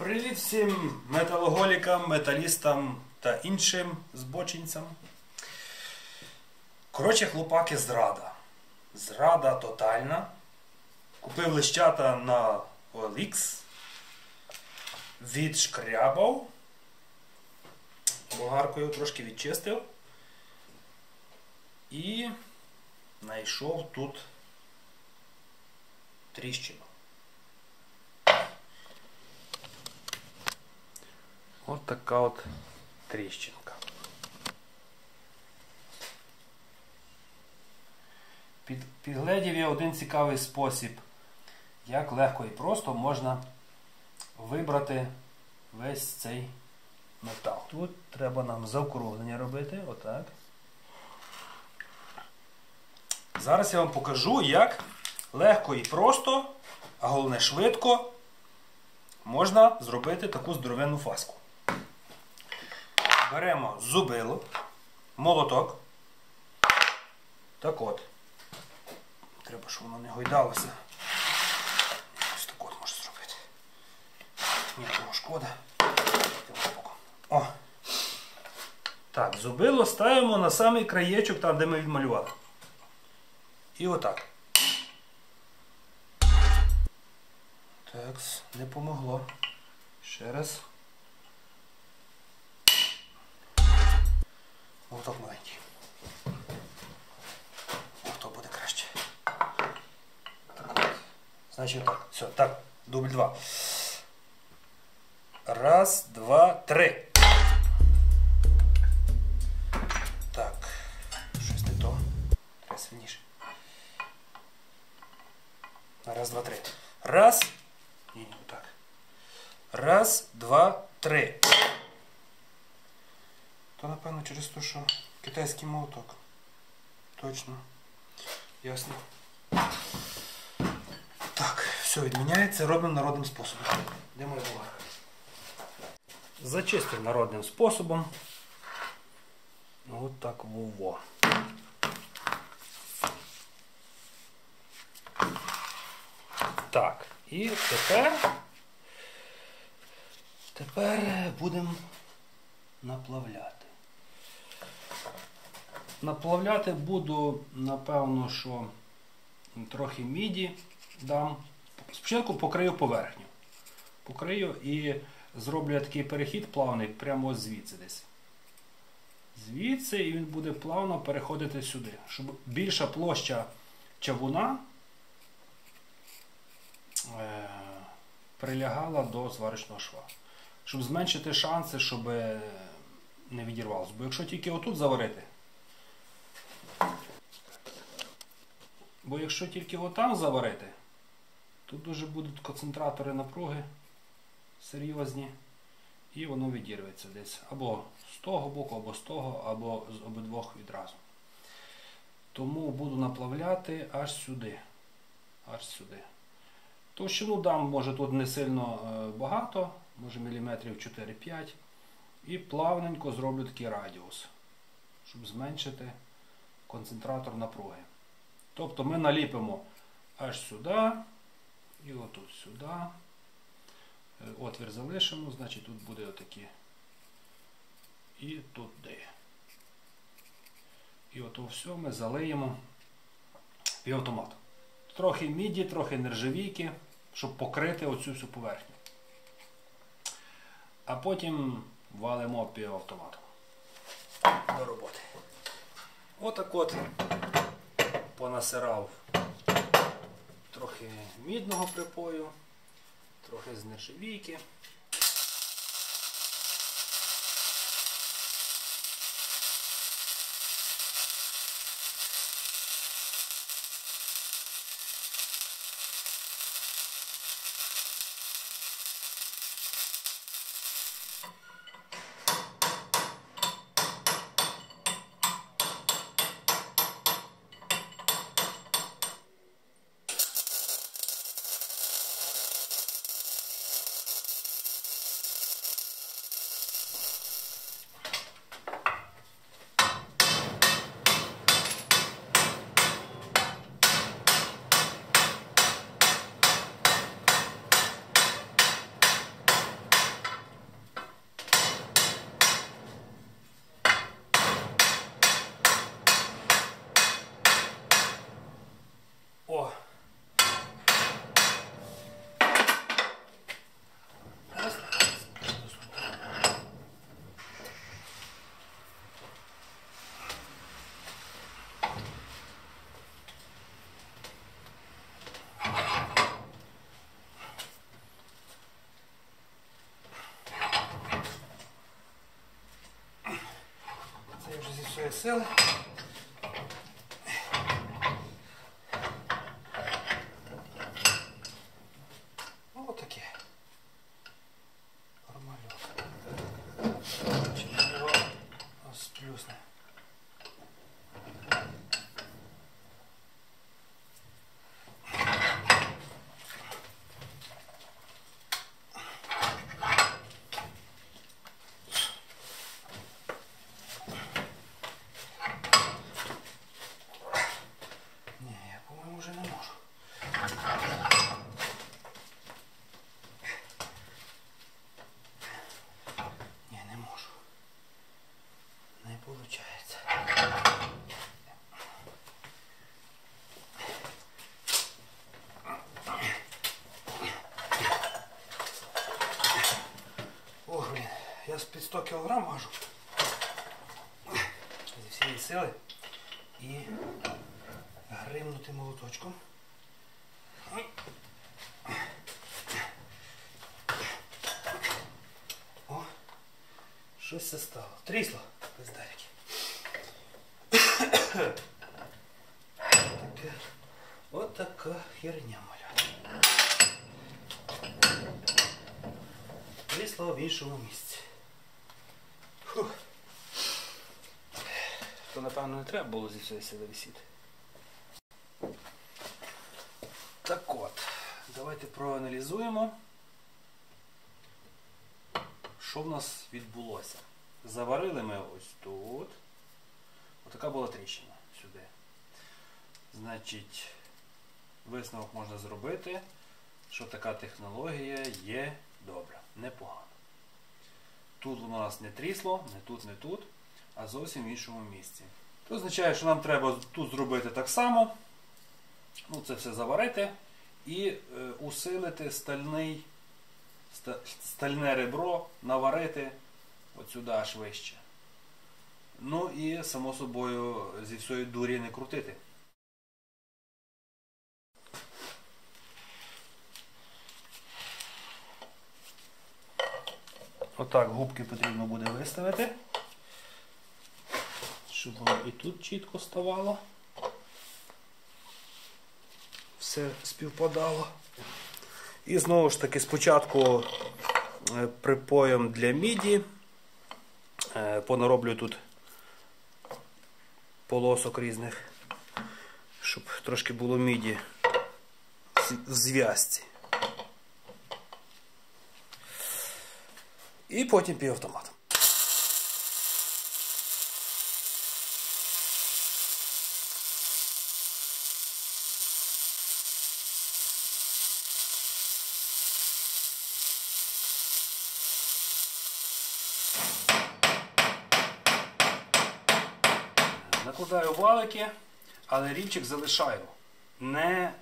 Привіт всім металоголікам, металістам та іншим збочинцям. Коротше, хлопаки, зрада. Зрада тотальна. Купив лищата на OLX. Відшкрябав. Болгаркою трошки відчистив. І знайшов тут тріщину. От така от тріщинка. Під, підгледів є один цікавий спосіб, як легко і просто можна вибрати весь цей метал. Тут треба нам заокруглення робити, отак. Зараз я вам покажу, як легко і просто, а головне швидко, можна зробити таку здоровенну фаску. Беремо зубило, молоток. Так от. Треба, щоб воно не гойдалося. Ось так от можна зробити. Ні, того шкода. О! Так, зубило ставимо на самий краєчок, там, де ми відмалювали. І отак. Так, не помогло. Ще раз. Молоток маленький. Хто буде краще. Так. Значить так. Все, так, дубль два. Раз, два, три. Так. Щось не то. Треба сильніше. Раз, два, три. Раз. Ні, отак. Раз, два, три. То напевно через те, що китайський молоток. Точно. Ясно. Так, все відміняється, робимо народним способом. Де моя болгарка? Зачистив народним способом. От так во-во. Так, і тепер тепер будемо наплавляти. Наплавляти буду, напевно, що трохи міді дам. Спочатку покрию поверхню. Покрию і зроблю такий перехід плавний прямо звідси десь. Звідси і він буде плавно переходити сюди, щоб більша площа чавуна е, прилягала до зварочного шва. Щоб зменшити шанси, щоб не відірвалося. Бо якщо тільки отут заварити, бо якщо тільки отам заварити, тут дуже будуть концентратори напруги серйозні, і воно відірветься десь або з того боку, або з того, або з обидвох відразу. Тому буду наплавляти аж сюди. Аж сюди. Товщину дам, може тут не сильно багато, може міліметрів 4-5. І плавненько зроблю такий радіус, щоб зменшити концентратор напруги. Тобто ми наліпимо аж сюди і отут сюди. Отвір залишимо, значить тут буде отакі. І туди. І ото все ми залиємо півавтомат. Трохи міді, трохи нержавійки, щоб покрити оцю всю поверхню. А потім валимо півавтоматом до роботи. Отак от понасирав трохи мідного припою, трохи з нержавійки. Сили. Ну, отаке. Нормально. Чи його розплюсне. Ні, я, по-моєму, вже не можу. Ні, не можу. Виходить. Ох, блін, я під 100 кг важу. Зі всієї сили. І гримнути молоточком. О, щось це стало. Трісло, бездарики. Таке, от така херня маля. Трісло в іншому місці. Фух. То, напевно, не треба було зі всієї сили висіти. Так от, давайте проаналізуємо, що в нас відбулося. Заварили ми ось тут. Отака була тріщина сюди. Значить, висновок можна зробити, що така технологія є добра, непогана. Тут у нас не трісло, не тут, не тут, а зовсім в іншому місці. Це означає, що нам треба тут зробити так само. Ну, це все заварити і е, усилити стальний, ста- стальне ребро, наварити от сюди аж вище. Ну і, само собою, зі всієї дурі не крутити. Отак губки потрібно буде виставити, щоб воно і тут чітко ставало все співпадало. І знову ж таки, спочатку е, припоєм для міді. Е, Понароблю тут полосок різних, щоб трошки було міді в зв'язці. І потім півавтоматом. Накладаю валики, але рівчик залишаю. Не,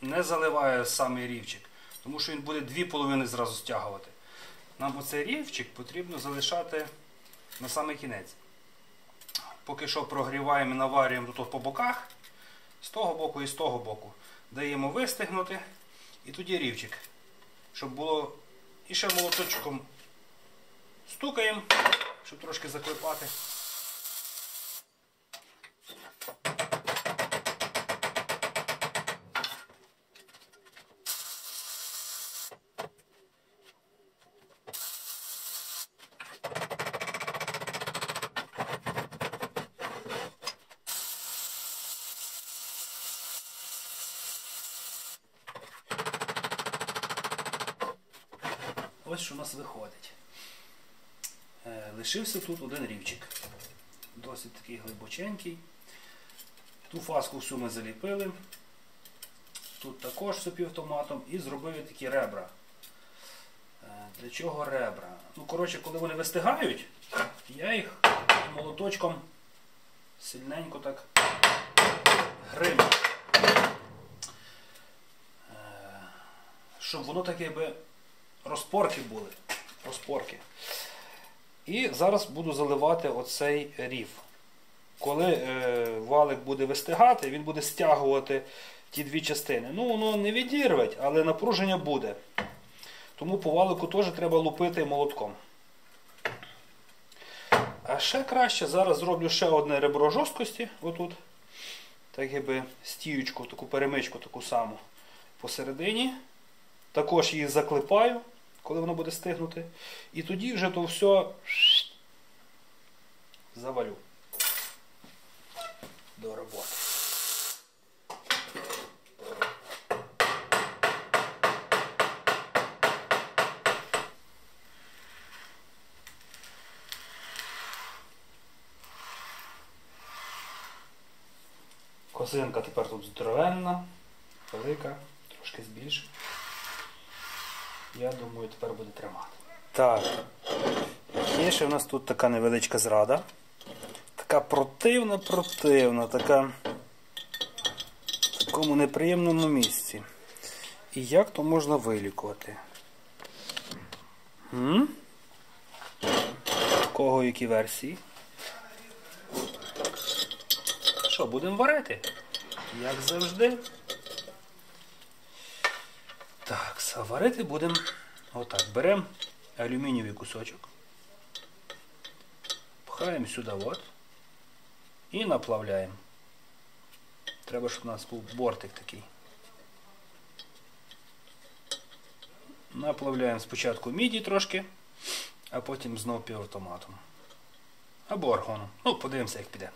не заливаю самий рівчик, тому що він буде дві половини зразу стягувати. Нам оцей рівчик потрібно залишати на самий кінець. Поки що прогріваємо і наварюємо тут по боках, з того боку і з того боку. Даємо вистигнути і тоді рівчик. Щоб було і ще молоточком стукаємо, щоб трошки заклепати. Ось що у нас виходить. Е, Лишився тут один рівчик. Досить такий глибоченький. Ту фаску всю ми заліпили. Тут також все півтоматом і зробили такі ребра. Е, Для чого ребра? Ну, коротше, коли вони вистигають, я їх молоточком сильненько так гриму. Е, Щоб воно таке би розпорки були. Розпорки. І зараз буду заливати оцей рів. Коли е, валик буде вистигати, він буде стягувати ті дві частини. Ну, воно не відірветь, але напруження буде. Тому по валику теж треба лупити молотком. А ще краще, зараз зроблю ще одне ребро жорсткості, отут. Так якби стіючку, таку перемичку, таку саму посередині. Також її заклепаю, коли воно буде стигнути. І тоді вже то все завалю. До роботи. Косинка тепер тут здоровенна, велика, трошки збільше. Я думаю, тепер буде тримати. Так. Є ще в нас тут така невеличка зрада. Така противна, противна, така в такому неприємному місці. І як то можна вилікувати? М? Кого які версії? Що, будемо варити? Як завжди. Так, варити будемо отак. Беремо алюмінієвий кусочок. Пхаємо сюди от. І наплавляємо. Треба, щоб у нас був бортик такий. Наплавляємо спочатку міді трошки, а потім знов півавтоматом. Або аргоном. Ну, подивимося, як піде.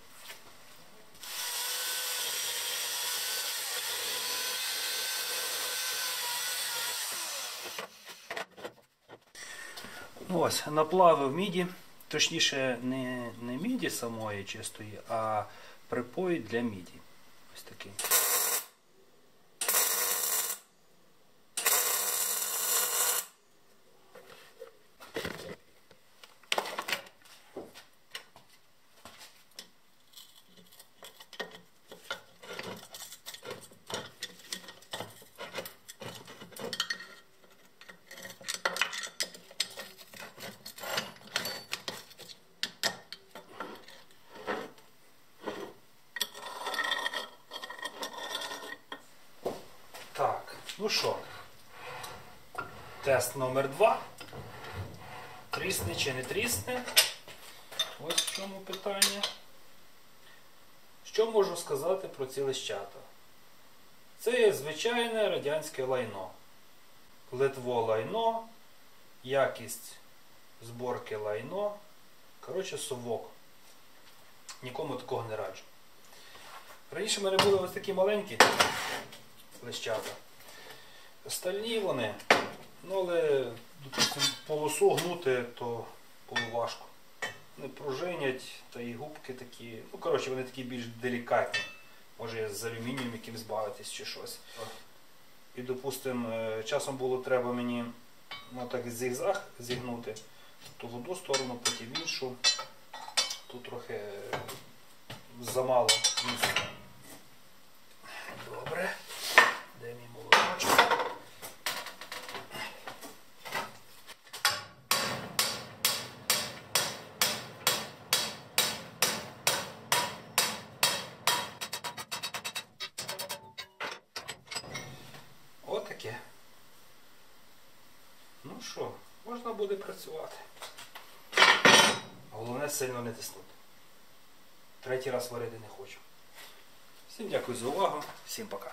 Ось, наплавив міді, точніше, не, не міді самої чистої, а припой для міді. Ось такий. Так, ну що, тест номер два. Трісне чи не трісне? Ось в чому питання. Що можу сказати про ці лищата? Це є звичайне радянське лайно. Литво лайно, якість зборки лайно. Коротше, совок. Нікому такого не раджу. Раніше в мене були ось такі маленькі лищата. Остальні вони, ну але полосу гнути, то важко. Вони пружинять, та і губки такі. Ну, коротше, вони такі більш делікатні. Може з алюмінієм якимсь бавитись чи щось. І, допустим, е, часом було треба мені ну, так зігзаг зігнути, то в одну сторону, потім в іншу. Тут трохи е, замало місця. Буде працювати. Головне сильно не тиснути. Третій раз варити не хочу. Всім дякую за увагу. Всім пока.